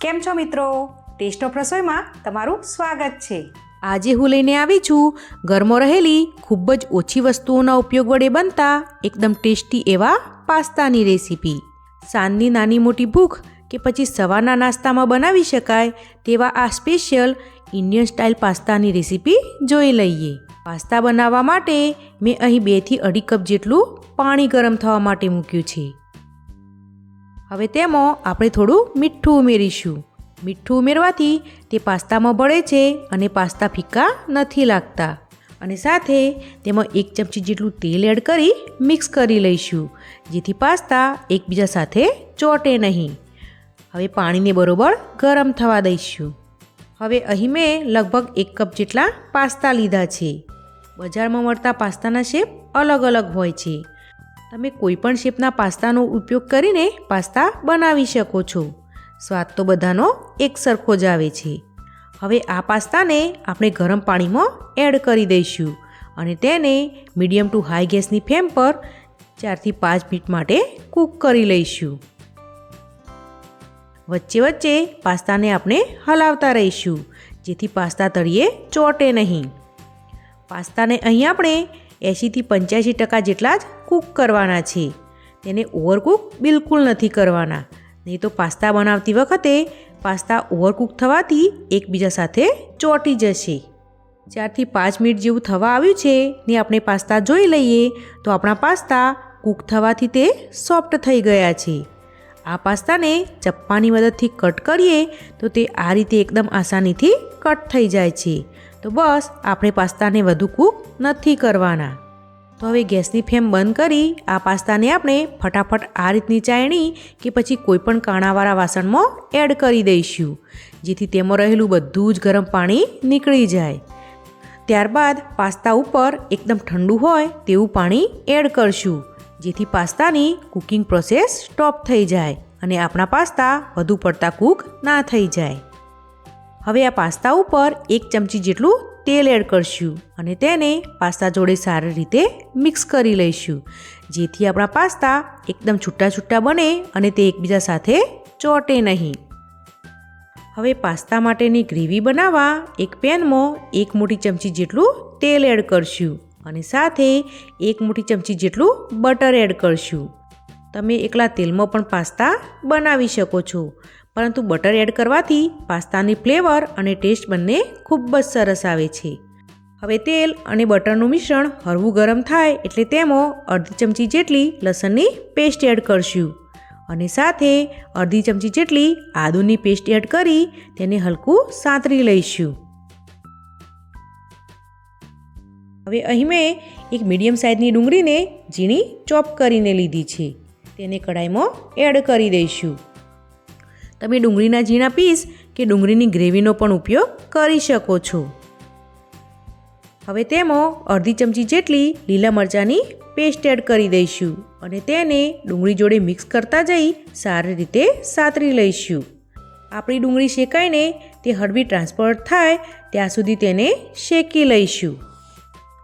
કેમ છો મિત્રો? ટેસ્ટ ઓફ રસોઈમાં તમારું સ્વાગત છે. આજે હું લઈને આવી છું. ઘરમાં રહેલી ખૂબ જ ઓછી વસ્તુઓના ઉપયોગ વડે બનતા એકદમ ટેસ્ટી એવા પાસ્તાની રેસીપી. સાંજની નાની મોટી ભૂખ કે પછી સવારના નાસ્તામાં બનાવી શકાય તેવા આ સ્પેશિયલ ઇન્ડિયન સ્ટાઇલ પાસ્તાની રેસીપી જોઈ લઈએ. પાસ્તા બનાવવા માટે મેં અહીં બેથી અઢી કપ જેટલું પાણી ગરમ થવા માટે મૂક્યું છે. હવે તેમાં આપણે થોડું મીઠું ઉમેરીશું. મીઠું ઉમેરવાથી તે પાસ્તામાં ભળે છે અને પાસ્તા ફીકા નથી લાગતા. અને સાથે તેમાં એક ચમચી જેટલું તેલ એડ કરી મિક્સ કરી લઈશું, જેથી પાસ્તા એકબીજા સાથે ચોટે નહીં. હવે પાણીને બરોબર ગરમ થવા દઈશું. હવે અહીં મેં લગભગ એક કપ જેટલા પાસ્તા લીધા છે. બજારમાં મળતા પાસ્તાના શેપ અલગ અલગ હોય છે. તમે કોઈ પણ શેપના પાસ્તાનો ઉપયોગ કરીને પાસ્તા બનાવી શકો છો. સ્વાદ તો બધાનો એક સરખો જ આવે છે. હવે આ પાસ્તાને આપણે ગરમ પાણીમાં એડ કરી દઈશું અને તેને મીડિયમ ટુ હાઈ ગેસની ફ્લેમ પર ચારથી પાંચ મિનિટ માટે કૂક કરી લઈશું. વચ્ચે વચ્ચે પાસ્તાને આપણે હલાવતા રહીશું, જેથી પાસ્તા તળીએ ચોટે નહીં. પાસ્તાને અહીં આપણે એંશીથી પંચ્યાસી ટકા જેટલા જ કૂક કરવાના છે. તેને ઓવરકૂક બિલકુલ નથી કરવાના. નહીં તો પાસ્તા બનાવતી વખતે પાસ્તા ઓવરકૂક થવાથી એકબીજા સાથે ચોંટી જશે. ચારથી પાંચ મિનિટ જેવું થવા આવ્યું છે ને આપણે પાસ્તા જોઈ લઈએ તો આપણા પાસ્તા કૂક થવાથી તે સોફ્ટ થઈ ગયા છે. આ પાસ્તાને ચપ્પાની મદદથી કટ કરીએ તો તે આ રીતે એકદમ આસાનીથી કટ થઈ જાય છે. તો બસ, આપણે પાસ્તાને વધુ કૂક નથી કરવાના. તો હવે ગેસની ફ્લેમ બંધ કરી આ પાસ્તાને આપણે ફટાફટ આ રીતની ચાયણી કે પછી કોઈપણ કાણાવાળા વાસણમાં એડ કરી દઈશું, જેથી તેમાં રહેલું બધું જ ગરમ પાણી નીકળી જાય. ત્યારબાદ પાસ્તા ઉપર એકદમ ઠંડુ હોય તેવું પાણી એડ કરશું, જેથી પાસ્તાની કુકિંગ પ્રોસેસ સ્ટોપ થઈ જાય અને આપણા પાસ્તા વધુ પડતા કૂક ના થઈ જાય. હવે આ પાસ્તા ઉપર એક ચમચી જેટલું તેલ એડ કરશું અને તેને પાસ્તા જોડે સારી રીતે મિક્સ કરી લઈશું. જેથી આપણા પાસ્તા એકદમ છૂટા છૂટા બને અને તે એકબીજા સાથે ચોટે નહીં. હવે પાસ્તા માટેની ગ્રેવી બનાવવા એક પેનમાં એક મોટી ચમચી જેટલું તેલ એડ કરશું અને સાથે એક મોટી ચમચી જેટલું બટર એડ કરશું. તમે એકલા તેલમાં પણ પાસ્તા બનાવી શકો છો. પરંતુ બટર એડ કરવાથી પાસ્તાની ફ્લેવર અને ટેસ્ટ બંને ખૂબ જ સરસ આવે છે. હવે તેલ અને બટરનું મિશ્રણ હળવું ગરમ થાય એટલે તેમાં અડધી ચમચી જેટલી લસણની પેસ્ટ એડ કરશું અને સાથે અડધી ચમચી જેટલી આદુની પેસ્ટ એડ કરી તેને હલકું સાંતરી લઈશું. હવે અહીં મેં એક મીડિયમ સાઇઝની ડુંગળીને ઝીણી ચોપ કરીને લીધી છે. તેને કઢાઈમાં એડ કરી દઈશું. તમે ડુંગળીના ઝીણા પીસ કે ડુંગળીની ગ્રેવીનો પણ ઉપયોગ કરી શકો છો. હવે તેમાં અડધી ચમચી જેટલી લીલા મરચાંની પેસ્ટ એડ કરી દઈશું અને તેને ડુંગળી જોડે મિક્સ કરતા જઈ સારી રીતે સાતરી લઈશું. આપણી ડુંગળી શેકાઈને તે હળવી ટ્રાન્સફર થાય ત્યાં સુધી તેને શેકી લઈશું.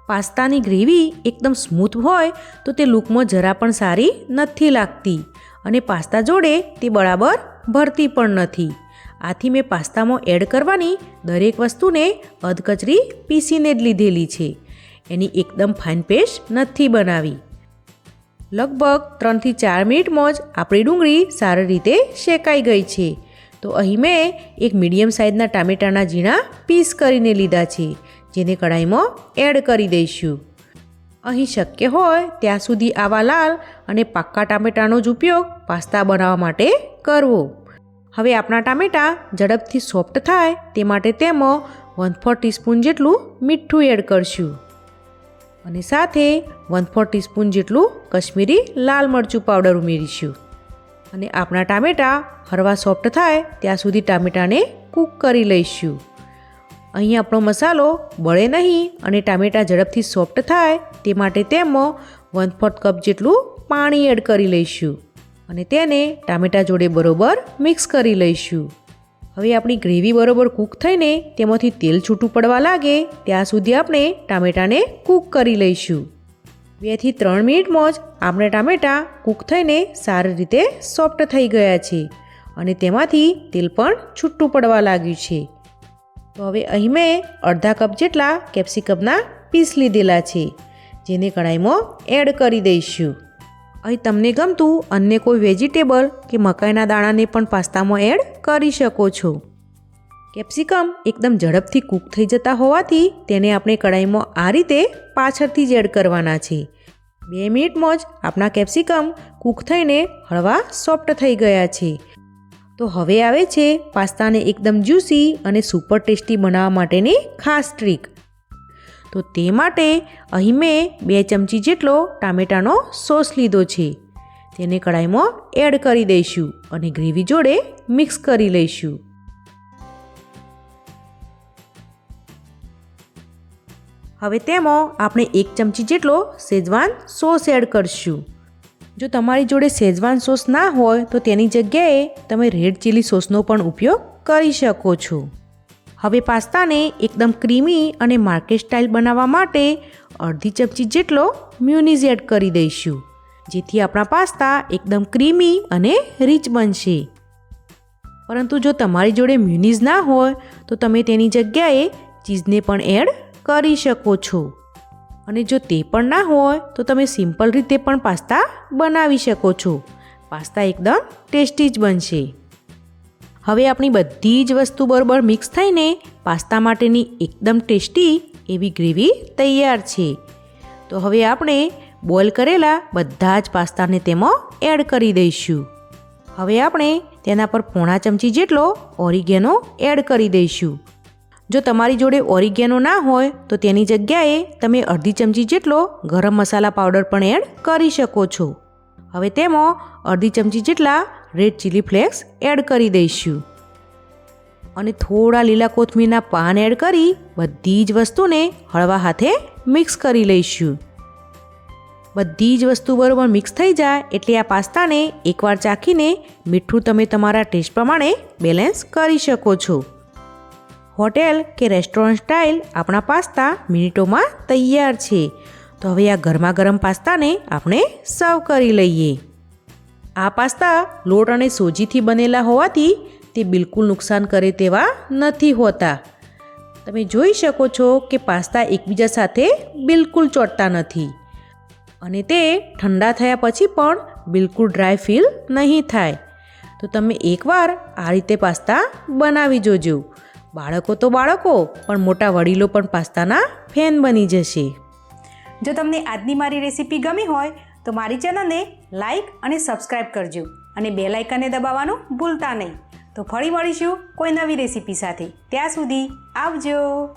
પાસ્તાની ગ્રેવી એકદમ સ્મૂથ હોય તો તે લૂકમાં જરા પણ સારી નથી લાગતી અને પાસ્તા જોડે તે બરાબર ભરતી પણ નથી. આથી મેં પાસ્તામાં એડ કરવાની દરેક વસ્તુને અધકચરી પીસીને જ લીધેલી છે. એની એકદમ ફાઇન પેસ્ટ નથી બનાવી. લગભગ ત્રણથી ચાર મિનિટમાં જ આપણી ડુંગળી સારી રીતે શેકાઈ ગઈ છે. તો અહીં મેં એક મીડિયમ સાઇઝના ટામેટાના ઝીણા પીસ કરીને લીધા છે, જેને કઢાઈમાં એડ કરી દઈશું. અહીં શક્ય હોય ત્યાં સુધી આવા લાલ અને પાક્કા ટામેટાનો જ ઉપયોગ પાસ્તા બનાવવા માટે કરવો. હવે આપણા ટામેટાં ઝડપથી સોફ્ટ થાય તે માટે તેમાં વન ફોર ટીસ્પૂન જેટલું મીઠું એડ કરશું. અને સાથે વન ફોર ટીસ્પૂન જેટલું કશ્મીરી લાલ મરચું પાવડર ઉમેરીશું. અને આપણા ટામેટાં હરવા સોફ્ટ થાય ત્યાં સુધી ટામેટાને કૂક કરી લઈશું. અહીં આપણો મસાલો બળે નહીં અને ટામેટાં ઝડપથી સોફ્ટ થાય તે માટે તેમાં વન ફોર્થ કપ જેટલું પાણી એડ કરી લઈશું અને તેને ટામેટાં જોડે બરોબર મિક્સ કરી લઈશું. હવે આપણી ગ્રેવી બરોબર કૂક થઈને તેમાંથી તેલ છૂટું પડવા લાગે ત્યાં સુધી આપણે ટામેટાને કૂક કરી લઈશું. બેથી ત્રણ મિનિટમાં જ આપણે ટામેટાં કૂક થઈને સારી રીતે સોફ્ટ થઈ ગયા છે અને તેમાંથી તેલ પણ છૂટું પડવા લાગ્યું છે. તો હવે અહીં મેં અડધા કપ જેટલા કેપ્સિકમના પીસ લીધેલા છે, જેને કઢાઈમાં એડ કરી દઈશું. અહીં તમને ગમતું અન્ય કોઈ વેજીટેબલ કે મકાઈના દાણાને પણ પાસ્તામાં એડ કરી શકો છો. કેપ્સિકમ એકદમ ઝડપથી કૂક થઈ જતા હોવાથી તેને આપણે કઢાઈમાં આ રીતે પાછળથી જ એડ કરવાના છે. બે મિનિટમાં જ આપણા કેપ્સિકમ કૂક થઈને હળવા સોફ્ટ થઈ ગયા છે. તો હવે આવે છે પાસ્તાને એકદમ જ્યુસી અને સુપર ટેસ્ટી બનાવવા માટેની ખાસ ટ્રીક તો તે માટે અહીં મેં બે ચમચી જેટલો ટામેટાનો સોસ લીધો છે. તેને કઢાઈમાં એડ કરી દઈશું અને ગ્રેવી જોડે મિક્સ કરી લઈશું. હવે તેમાં આપણે એક ચમચી જેટલો શેજવાન સોસ એડ કરશું. જો તમારી જોડે શેઝવાન સોસ ના હોય, તો તેની જગ્યાએ તમે રેડ ચીલી સોસનો પણ ઉપયોગ કરી શકો છો. હવે પાસ્તાને એકદમ ક્રીમી અને માર્કેટ સ્ટાઇલ બનાવવા માટે અડધી ચમચી જેટલો મ્યુનિઝ એડ કરી દઈશું, જેથી આપણા પાસ્તા એકદમ ક્રીમી અને રીચ બનશે. પરંતુ જો તમારી જોડે મ્યુનિઝ ના હોય, તો તમે તેની જગ્યાએ ચીઝને પણ એડ કરી શકો છો. અને જો તે પણ ના હોય, તો તમે સિમ્પલ રીતે પણ પાસ્તા બનાવી શકો છો. પાસ્તા એકદમ ટેસ્ટી જ બનશે. હવે આપણી બધી જ વસ્તુ બરોબર મિક્સ થઈને પાસ્તા માટેની એકદમ ટેસ્ટી એવી ગ્રેવી તૈયાર છે. તો હવે આપણે બોઇલ કરેલા બધા જ પાસ્તાને તેમાં એડ કરી દઈશું. હવે આપણે તેના પર પોણા ચમચી જેટલો ઓરિગેનો એડ કરી દઈશું. જો તમારી જોડે ઓરિગેનો ના હોય, તો તેની જગ્યાએ તમે અડધી ચમચી જેટલો ગરમ મસાલા પાવડર પણ એડ કરી શકો છો. હવે તેમાં અડધી ચમચી જેટલા રેડ ચીલી ફ્લેક્સ એડ કરી દઈશું. અને થોડા લીલા કોથમીરના પાન એડ કરી બધી જ વસ્તુને હળવા હાથે મિક્સ કરી લઈશું. બધી જ વસ્તુ બરાબર મિક્સ થઈ જાય એટલે આ પાસ્તાને એકવાર ચાખીને મીઠું તમે તમારા ટેસ્ટ પ્રમાણે બેલેન્સ કરી શકો છો. હોટેલ કે રેસ્ટોરન્ટ સ્ટાઇલ આપણા પાસ્તા મિનિટોમાં તૈયાર છે. તો હવે આ ગરમા ગરમ પાસ્તાને આપણે સર્વ કરી લઈએ. આ પાસ્તા લોટ અને સોજીથી બનેલા હોવાથી તે બિલકુલ નુકસાન કરે તેવા નથી હોતા. તમે જોઈ શકો છો કે પાસ્તા એકબીજા સાથે બિલકુલ ચોટતા નથી. અને તે ઠંડા થયા પછી પણ બિલકુલ ડ્રાય ફીલ નહીં થાય. તો તમે એકવાર આ રીતે પાસ્તા બનાવી જોજો. બાળકો તો બાળકો, પણ મોટા વડીલો પણ પાસ્તાના ફેન બની જશે. જો તમને આજની મારી રેસીપી ગમી હોય, તો મારી ચેનલને લાઈક અને સબસ્ક્રાઇબ કરજો અને બે લાઇકને દબાવવાનું ભૂલતા નહીં. તો ફરી મળીશું કોઈ નવી રેસીપી સાથે. ત્યાં સુધી આવજો.